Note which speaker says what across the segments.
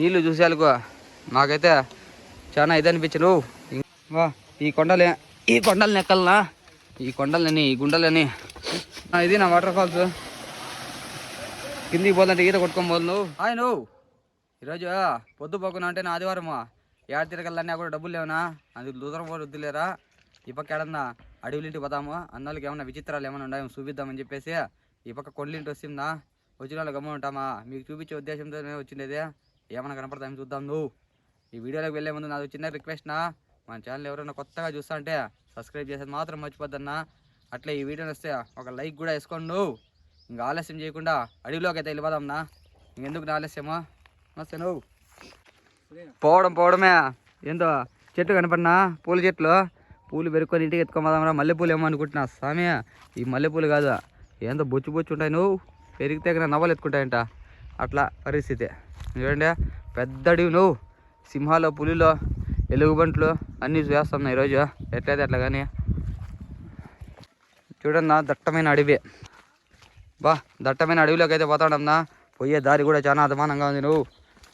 Speaker 1: నీళ్ళు చూసేందుకు నాకైతే చాలా ఇది అనిపించను వా ఈ కొండలే ఈ కొండలు నెక్కలనా? ఈ కొండలని ఈ గుండలని. ఇది నా వాటర్ ఫాల్స్. కిందికి పోదంటే ఈత కొట్టుకోబోదు పోదు నువ్వు హాయ్ నువ్వు. ఈరోజు పొద్దు పోకున్నా అంటే నా ఆదివారమా? ఏడ తిరగలన్నా కూడా డబ్బులు లేవనా? అందుకు దూరం కూడా వద్దులేరా ఈ పక్క ఏడన్నా అడవులింటికి పోదాము? అన్నోళ్ళకి ఏమన్నా విచిత్రాలు ఏమైనా ఉన్నాయో చూపిద్దామని చెప్పేసి ఈ పక్క కొండలింటి వస్తుందా? వచ్చిన వాళ్ళకి గమ్మ ఉంటామా మీకు చూపించే ఉద్దేశంతోనే వచ్చిండేదే. ఏమైనా కనపడతాయని చూద్దాం నువ్వు? ఈ వీడియోలోకి వెళ్ళే ముందు నాది చిన్న రిక్వెస్ట్ నా. మన ఛానల్ ఎవరైనా కొత్తగా చూస్తా అంటే సబ్స్క్రైబ్ చేసేది మాత్రం మర్చిపోద్దన్నా. అట్లే ఈ వీడియోని వస్తే ఒక లైక్ కూడా వేసుకోండి నువ్వు. ఇంకా ఆలస్యం చేయకుండా అడవిలోకి అయితే వెళ్ళిపోదాంనా ఇంకెందుకు నా ఆలస్యమా? నమస్తే నువ్వు. పోవడం పోవడమే. ఏందో చెట్టు కనపడినా? పూల చెట్లు. పూలు పెరుక్కొని ఇంటికి ఎత్తుకోమదామరా మల్లెపూలు ఏమో అనుకుంటున్నా. స్వామి ఈ మల్లెపూలు కాదు. ఏందో బొచ్చు బొచ్చు ఉంటాయి నువ్వు. పెరిగితే నవ్వలు ఎత్తుకుంటాయంట. అట్లా పరిస్థితి. చూడండి పెద్ద అడవి నువ్వు. సింహాలు పులిలో ఎలుగుబంట్లు అన్నీ చూస్తున్నాయి ఈరోజు. ఎట్లయితే అట్లా కానీ. చూడన్నా దట్టమైన అడవి. బా దట్టమైన అడవిలోకి అయితే పోతాడన్నా పోయే దారి కూడా చాలా అదమానంగా ఉంది నువ్వు.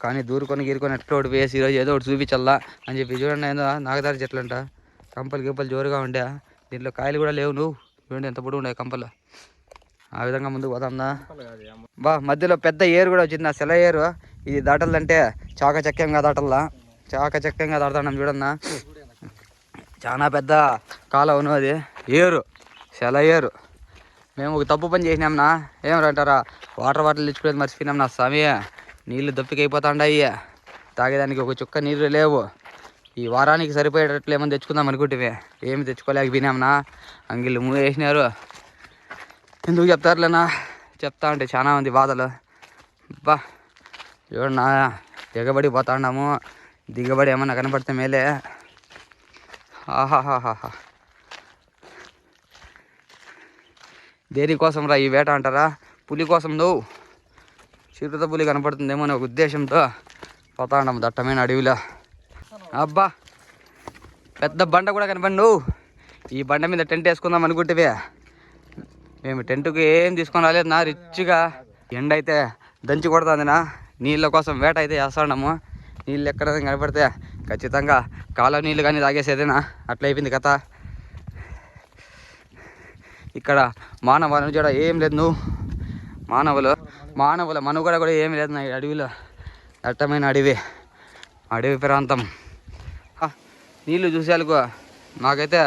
Speaker 1: కానీ దూరుకొని గీరుకొని ఎట్లా ఒకటి వేసి ఈరోజు ఏదో ఒకటి చూపించల్లా అని చెప్పి చూడండి ఏందో నాగదారి చెట్లు అంట. కంపలు గింపలు జోరుగా ఉండే. దీంట్లో కాయలు కూడా లేవు నువ్వు. చూడండి ఎంత పొడి ఉండే కంపలు. ఆ విధంగా ముందుకు పోతాందా బా మధ్యలో పెద్ద ఏరు కూడా వచ్చింది ఆ సెల ఏరు. ఇది దాటాలంటే చాకచక్యంగా దాటల్లా. చాకచక్యంగా దాడుతున్నాం చూడన్నా. చాలా పెద్ద కాలం అది. ఏరు. సెల ఏరు. మేము ఒక తప్పు పని చేసినాంనా. ఏమంటారా వాటర్ బాటిల్ తెచ్చుకునేది మర్చిపోయినాం నా స్వామి. నీళ్ళు దప్పికైపోతాండాయి. తాగేదానికి ఒక చుక్క నీళ్ళు లేవు. ఈ వారానికి సరిపోయేటట్లు ఏమైనా తెచ్చుకుందాం అనుకుంటే ఏమి తెచ్చుకోలేకపోయినాంనా అంగిళ్ళు మూవ్ వేసినారు. ఎందుకు చెప్తారులేనా? చెప్తా ఉంటే చాలా మంది బాధలు. బా. చూడన్నా దిగబడి పోతాండాము దిగబడి ఏమన్నా కనపడితే మేలే. ఆహాహాహా దేనికోసం రా ఈ వేట అంటారా? పులి కోసం నువ్వు. చిరుత పులి కనపడుతుందేమో అనే ఒక ఉద్దేశంతో పోతాండాము దట్టమైన అడవిలో. అబ్బా! పెద్ద బండ కూడా కనపడి నువ్వు. ఈ బండ మీద టెంట్ వేసుకుందాం అనుకుంటేవే. మేము టెంట్కి ఏం తీసుకొని రాలేదు నా రిచ్గా. ఎండ అయితే దంచి కొడుతుందినా. నీళ్ళ కోసం వేట అయితే చేస్తున్నాము నీళ్ళు ఎక్కడ కనపడితే ఖచ్చితంగా కాలువ నీళ్ళు కానీ తాగేసేదేనా? అట్లా అయిపోయింది కథ. ఇక్కడ మానవ అనుజడ ఏం లేదు నువ్వు. మానవులు. మానవుల మనుగడ కూడా ఏం లేదు నా ఈ అడవిలో. దట్టమైన అడవి. అడవి ప్రాంతం. నీళ్ళు చూసేందుకు నాకైతే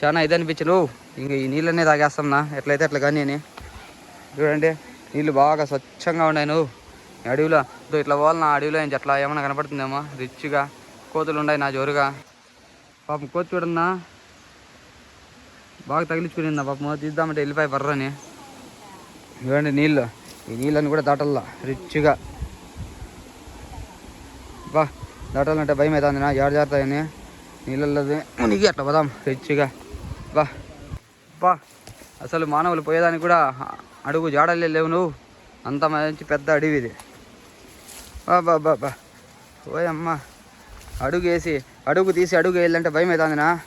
Speaker 1: చాలా ఇది అనిపించను ఇంక ఈ నీళ్ళనే తాగేస్తాం నా. ఎట్లయితే అట్లా కానీ అని చూడండి నీళ్ళు బాగా స్వచ్ఛంగా ఉన్నాయి నువ్వు. అడవిలో ఇదో ఇట్లా పోవాలి నా అడవిలో ఏం అట్లా ఏమైనా కనపడుతుందేమో. రిచ్గా. కోతులు ఉన్నాయి నా జోరుగా. పాపం కోతి చూడన్నా బాగా తగిలించుకునిందా పాపం. తీద్దామంటే వెళ్ళిపోయి బర్రని. ఇవ్వండి నీళ్ళు. ఈ నీళ్ళని కూడా దాటల్లా. రిచ్గా. బా దాటాలంటే భయం అవుతుంది నా. ఏడు జారుతాయని. నీళ్ళల్లో మునిగి అట్లా పోదాం. రిచ్గా. బా. బా. అసలు మానవులు పోయేదానికి కూడా అడుగు జాడలే లేవు నువ్వు. అంత మంచి పెద్ద అడవి ఇది బా బా బా బా ఓయమ్మ. అడుగు వేసి అడుగు తీసి అడుగు వేయాలంటే భయం అవుతుందినా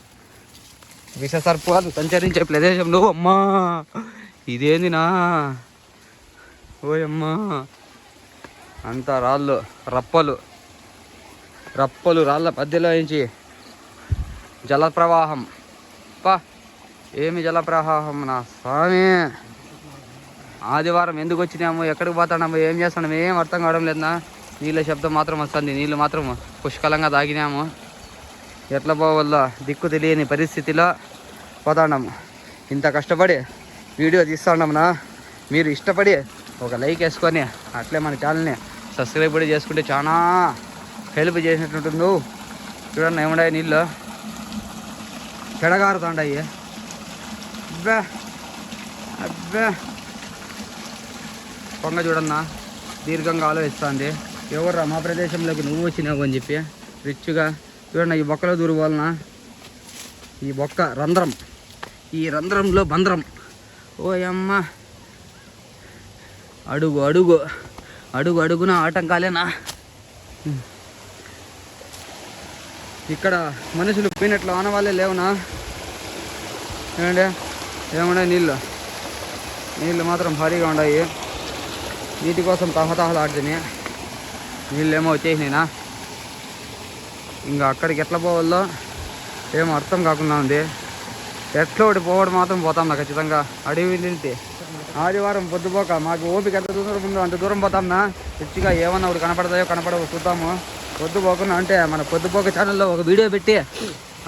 Speaker 1: విష సర్పాలు సంచరించే ప్రదేశం నువ్వు అమ్మా. ఇదేందినా? ఓయమ్మా. అంత రాళ్ళు రప్పలు రప్పలు రాళ్ళ మధ్యలో నుంచి జలప్రవాహం. పా ఏమి జలప్రవాహం నా స్వామి? ఆదివారం ఎందుకు వచ్చినాము? ఎక్కడికి పోతున్నాము? ఏం చేస్తున్నాము? ఏం అర్థం కావడం లేదన్నా? నీళ్ళ శబ్దం మాత్రం వస్తుంది. నీళ్ళు మాత్రం పుష్కలంగా తాగినాము. ఎట్లా పోవాలో దిక్కు తెలియని పరిస్థితిలో పోతాన్నాము ఇంత కష్టపడి వీడియో తీస్తున్నామునా? మీరు ఇష్టపడి ఒక లైక్ వేసుకొని అట్లే మన ఛానల్ని సబ్స్క్రైబ్ కూడా చేసుకుంటే చాలా హెల్ప్ చేసినట్టుంటుంది చూడండి ఏమున్నాయి నీళ్ళు? చెడగారుతాండాయి. అబ్బా! అబ్బా! పొంగ చూడన్నా దీర్ఘంగా ఆలోచిస్తుంది. ఎవర్రా మా ప్రదేశంలోకి నువ్వు వచ్చినావు అని చెప్పి రిచ్గా చూడండి ఈ బొక్కలో దూరు వలన ఈ బొక్క రంధ్రం ఈ రంధ్రంలో బంధ్రం ఓయమ్మ అడుగు అడుగు. అడుగు అడుగున ఆటంకాలేనా? ఇక్కడ మనుషులు పోయినట్లు ఆనవాళ్ళే లేవునా? ఏమండి? ఏమన్నా నీళ్ళు? నీళ్ళు మాత్రం భారీగా ఉన్నాయి నీటి కోసం తహతహలాడుతున్నాయి నీళ్ళేమో వచ్చేసినాయినా. ఇంకా అక్కడికి ఎట్లా పోవాలో ఏమో అర్థం కాకుండా ఉంది. ఎట్లా ఒకటి పోవడం మాత్రం పోతాం నా ఖచ్చితంగా. అడవి నింటి ఆదివారం పొద్దుపోక మాకు ఓపిక ఎంత దూరం ఉందో అంత దూరం పోతాంనా రిచ్గా ఏమన్నా ఒకటి కనపడతాయో కనపడవో చూద్దాము. పొద్దుపోకుండా అంటే మన పొద్దుపోక ఛానల్లో ఒక వీడియో పెట్టి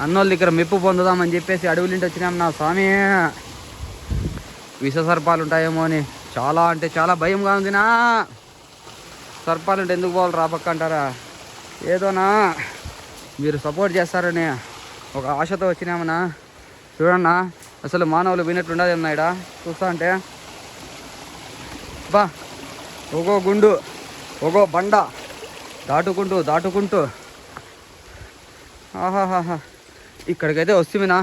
Speaker 1: అన్నోళ్ళ దగ్గర మెప్పు పొందుదామని చెప్పేసి అడవులింటి వచ్చినాం నా స్వామి. విష సర్పాలు ఉంటాయేమో అని. చాలా అంటే చాలా భయంగా ఉందినా. సర్పాలు ఎందుకు పోవాలి రాపక్క అంటారా? ఏదోనా? మీరు సపోర్ట్ చేస్తారని ఒక ఆశతో వచ్చినామన్నా. చూడన్నా అసలు మానవులు వినట్లుండదు ఏమన్నాయిడా చూస్తా అంటే. బా ఒగో గుండు ఒగో బండ. దాటుకుంటూ దాటుకుంటూ. ఆహాహాహా ఇక్కడికైతే వస్తుమినా?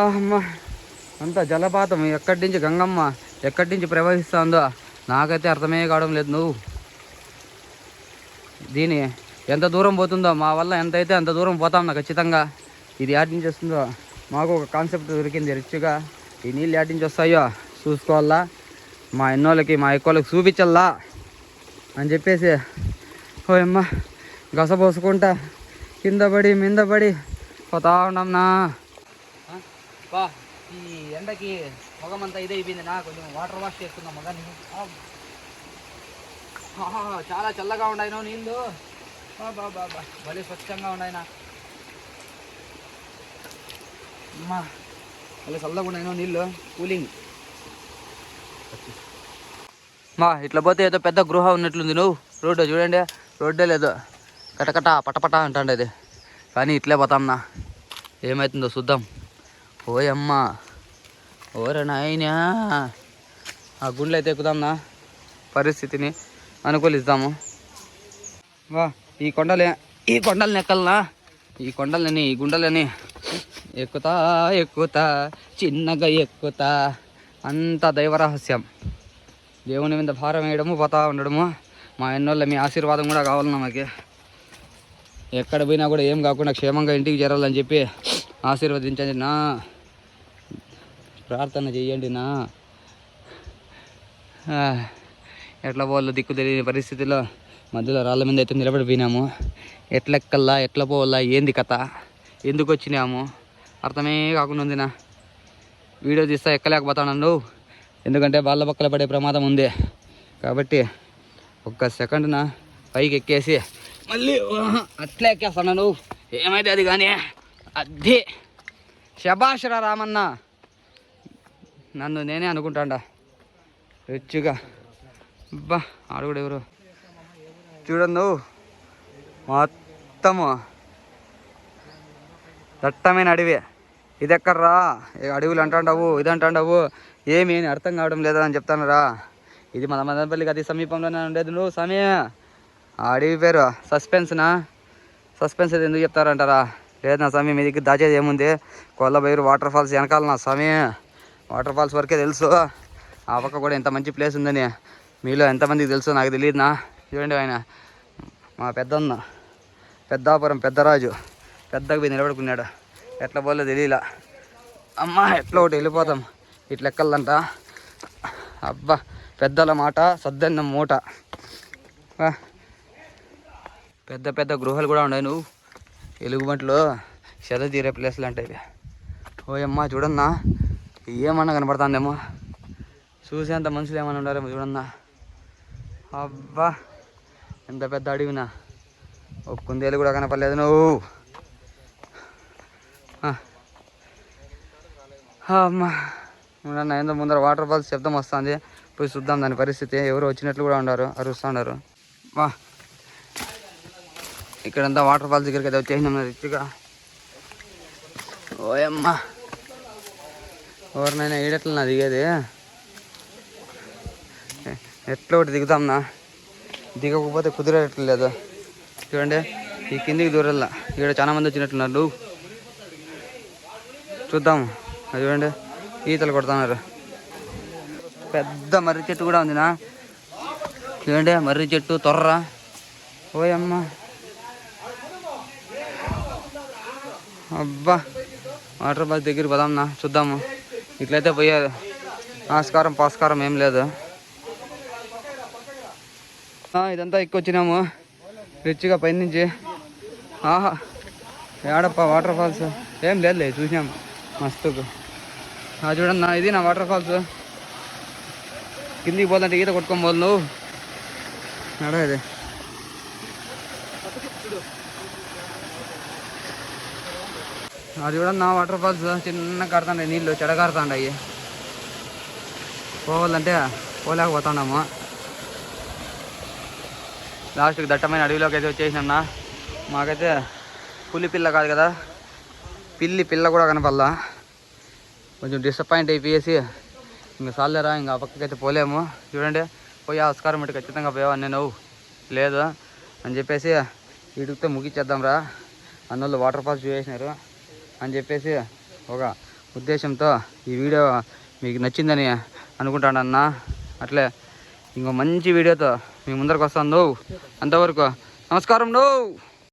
Speaker 1: అమ్మ అంత జలపాతం ఎక్కడి నుంచి గంగమ్మ ఎక్కడి నుంచి ప్రవహిస్తుందో. నాకైతే అర్థమే కావడం లేదు నువ్వు. దీని ఎంత దూరం పోతుందో మా వల్ల ఎంత అయితే అంత దూరం పోతాం నా ఖచ్చితంగా ఇది యాడ్ నుంచి వస్తుందో మాకు ఒక కాన్సెప్ట్ దొరికింది రిచ్గా. ఈ నీళ్ళు యాడ్ నుంచి వస్తాయో చూసుకోవాలా? మా ఎన్నోళ్ళకి మా ఎక్కువలకి చూపించల్లా అని చెప్పేసి ఓయమ్మ గసపోసుకుంటా కింద పడి మింద పడి పోతా ఉన్నాం బా ఈ ఎండకి మొగమంతా ఇదే అయిపోయింది. నా కొంచెం వాటర్ వాష్ చేసుకుందాం మొగాన్ని చాలా చల్లగా ఉన్నాయి నీళ్ళు. బాబా బా భలే స్వచ్ఛంగా ఉన్నాయి అమ్మా భలే చల్లగా ఉన్నాయినో నీళ్ళు. కూలింగ్. మా ఇట్లా పోతే ఏదో పెద్ద గృహ ఉన్నట్లుంది నువ్వు. రోడ్డు చూడండి. రోడ్డే లేదు. కటకట పటపట అంటాండి అది కానీ ఇట్లే పోతాంనా ఏమవుతుందో చూద్దాం. ఓయమ్మా ఓరే నాయనా ఆ గుండెలు అయితే ఎక్కుదాంనా? పరిస్థితిని అనుకూలిస్తాము వా ఈ కొండలే ఈ కొండలని ఎక్కలనా? ఈ కొండలని ఈ గుండెలని ఎక్కుతా ఎక్కుతా చిన్నగా ఎక్కుతా. అంత దైవరహస్యం దేవుని మీద భారం వేయడము పోతా ఉండడము మా ఎన్నోళ్ళ మీ ఆశీర్వాదం కూడా కావాలన్నా మాకు. ఎక్కడ పోయినా కూడా ఏం కాకుండా క్షేమంగా ఇంటికి చేరాలని చెప్పి ఆశీర్వదించండి నా. ప్రార్థన చేయండి నా. ఎట్లా పోవాలో దిక్కు తెలియని పరిస్థితిలో మధ్యలో రాళ్ళ మీద అయితే నిలబడిపోయినాము. ఎట్లెక్కల్లా ఎట్లా పోవాలా ఏంది కథ? ఎందుకు వచ్చినాము? అర్థమే కాకుండా ఉంది నా. వీడియో తీస్తా ఎక్కలేకపోతాను ఎందుకంటే వాళ్ళ పక్కల పడే ప్రమాదం ఉంది. కాబట్టి ఒక్క సెకండ్న పైకి ఎక్కేసి మళ్ళీ అట్లా ఎక్కేస్తాను ఏమైతే అది కానీ అద్దె. శభాషరా రామన్న. నన్ను నేనే అనుకుంటాడా. రిచ్గా అబ్బా ఆడుగుడు ఎవరు? చూడండి నువ్వు. మొత్తము. దట్టమైన అడవి. ఇది ఎక్కడరా అడవులు అంటాండవు ఇది అంటాండవు ఏమి అని అర్థం కావడం లేదా అని చెప్తాను రా. ఇది మన మదనపల్లికి అది సమీపంలోనే ఉండేది నువ్వు సమయ ఆ అడవి పేరు సస్పెన్స్నా సస్పెన్స్ అది ఎందుకు చెప్తారంటారా? లేదు నా సమయం మీ దగ్గర దాచేది ఏముంది? కొల్లబైరు వాటర్ ఫాల్స్ వెనకాల నా సమయం వాటర్ ఫాల్స్ వరకే తెలుసు. ఆ పక్క కూడా ఎంత మంచి ప్లేస్ ఉందని మీలో ఎంతమందికి తెలుసు నాకు తెలియదునా. చూడండి ఆయన. మా పెద్దన్న. పెద్దాపురం పెద్దరాజు. పెద్దగా పోయి నిలబడుకున్నాడు. ఎట్లా పోలో తెలియలా. అమ్మా ఎట్లా ఒకటి వెళ్ళిపోతాం. ఇట్లా ఎక్కలంట అబ్బా పెద్దల మాట సద్దన్న మూట. పెద్ద పెద్ద గృహాలు కూడా ఉన్నాయి నువ్వు. ఎలుగుబంట్లో చెద తీరే ప్లేస్లు అంటే ఇవి. ఓయమ్మా చూడన్నా. ఏమన్నా కనపడుతుందేమో. చూసేంత మనుషులు ఏమన్నా ఉండారేమో చూడన్నా. అబ్బా ఎంత పెద్ద అడవినా. ఒక కుందేలు కూడా కనపడలేదు నువ్వు. అమ్మా ఉండన్నా ఏందో ముందర వాటర్ ఫాల్స్ శబ్దం వస్తుంది. పోయి చూద్దాం దాని పరిస్థితి. ఎవరు వచ్చినట్లు కూడా ఉన్నారు అరుస్తూ ఉన్నారు వా ఇక్కడంతా వాటర్ ఫాల్స్ దగ్గరికి అయితే వచ్చేసినాం రిచ్గా. ఓయమ్మా. ఎవరినైనా ఈడెట్లా నా దిగేది? ఎట్లా ఒకటి దిగుతాంనా దిగకపోతే కుదిరేట్లేదు చూడండి ఈ కిందికి దూరల్లా. ఇక్కడ చాలా మంది వచ్చినట్లున్నారు చూద్దాము అది చూడండి ఈతలు కొడుతున్నారు. పెద్ద మర్రి చెట్టు కూడా ఉందినా చూడండి మర్రి చెట్టు తొర్ర. ఓయమ్మ అబ్బా వాటర్ బాగ్ దగ్గర పోదాంనా చూద్దాము. ఇట్లయితే పోయే ఆస్కారం పాస్కారం ఏం లేదు. ఇదంతా ఎక్కువ వచ్చినాము రిచ్గా పైనుంచి. ఆహా ఏడప్ప వాటర్ ఫాల్స్ ఏం లేదులే చూసాం మస్తుకు. చూడండి నా ఇది నా వాటర్ ఫాల్స్ కిందికి పోదంటే ఈత కొట్టుకొని పోదు నువ్వు నడ ఇది. అది చూడన్నా వాటర్ ఫాల్స్ చిన్న కడతాండే నీళ్ళు చెడగారుతాండాయి పోవాలంటే పోలేకపోతున్నాము లాస్ట్కి దట్టమైన అడవిలోకి అయితే వచ్చేసినా మాకైతే పులి పిల్ల కాదు కదా పిల్లి పిల్ల కూడా కనపల్లా కొంచెం డిసప్పాయింట్ అయిపోయేసి ఇంకా సాలేరా ఇంకా ఆ పక్కకైతే పోలేము. చూడండి పోయి ఆస్కారం ఇటు ఖచ్చితంగా పోయావని నేను. లేదు అని చెప్పేసి ఇటుతో ముగించేద్దాం రా అన్నోళ్ళు వాటర్ ఫాల్స్ చూసేసినారు. అని చెప్పేసి ఒక ఉద్దేశంతో ఈ వీడియో మీకు నచ్చిందని అనుకుంటానన్న. అట్లే ఇంకో మంచి వీడియోతో మీ ముందరకు వస్తాను. అంతవరకు నమస్కారం నువ్వు